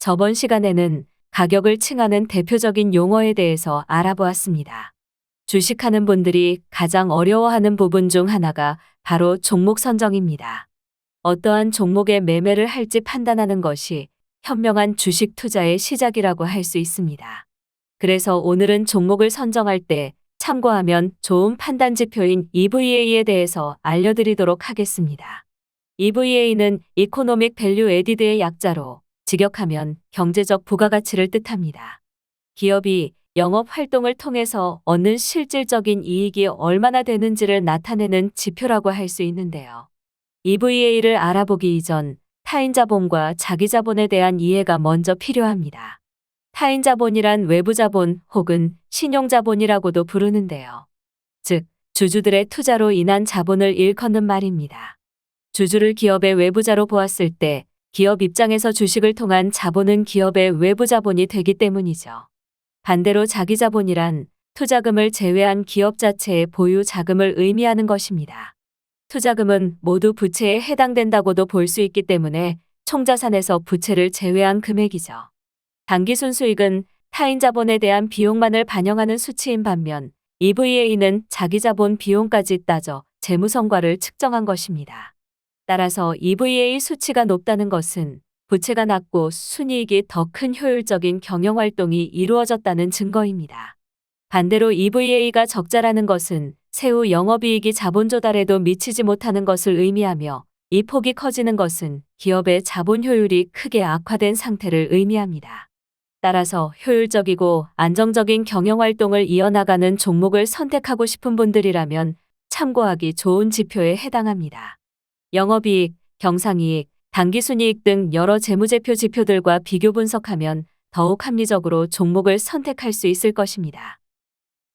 저번 시간에는 가격을 칭하는 대표적인 용어에 대해서 알아보았습니다. 주식하는 분들이 가장 어려워하는 부분 중 하나가 바로 종목 선정입니다. 어떠한 종목에 매매를 할지 판단하는 것이 현명한 주식 투자의 시작이라고 할 수 있습니다. 그래서 오늘은 종목을 선정할 때 참고하면 좋은 판단 지표인 EVA에 대해서 알려드리도록 하겠습니다. EVA는 이코노믹 밸류 에디드의 약자로 직역하면 경제적 부가가치를 뜻합니다. 기업이 영업 활동을 통해서 얻는 실질적인 이익이 얼마나 되는지를 나타내는 지표라고 할 수 있는데요. EVA를 알아보기 이전 타인 자본과 자기 자본에 대한 이해가 먼저 필요합니다. 타인 자본이란 외부 자본 혹은 신용 자본이라고도 부르는데요. 즉, 주주들의 투자로 인한 자본을 일컫는 말입니다. 주주를 기업의 외부자로 보았을 때 기업 입장에서 주식을 통한 자본은 기업의 외부 자본이 되기 때문이죠. 반대로 자기 자본이란 투자금을 제외한 기업 자체의 보유 자금을 의미하는 것입니다. 투자금은 모두 부채에 해당된다고도 볼 수 있기 때문에 총자산에서 부채를 제외한 금액이죠. 단기 순수익은 타인 자본에 대한 비용만을 반영하는 수치인 반면 EVA는 자기 자본 비용까지 따져 재무 성과를 측정한 것입니다. 따라서 EVA 수치가 높다는 것은 부채가 낮고 순이익이 더 큰 효율적인 경영 활동이 이루어졌다는 증거입니다. 반대로 EVA가 적자라는 것은 세후 영업이익이 자본 조달에도 미치지 못하는 것을 의미하며 이 폭이 커지는 것은 기업의 자본 효율이 크게 악화된 상태를 의미합니다. 따라서 효율적이고 안정적인 경영 활동을 이어나가는 종목을 선택하고 싶은 분들이라면 참고하기 좋은 지표에 해당합니다. 영업이익, 경상이익, 당기순이익 등 여러 재무제표 지표들과 비교 분석하면 더욱 합리적으로 종목을 선택할 수 있을 것입니다.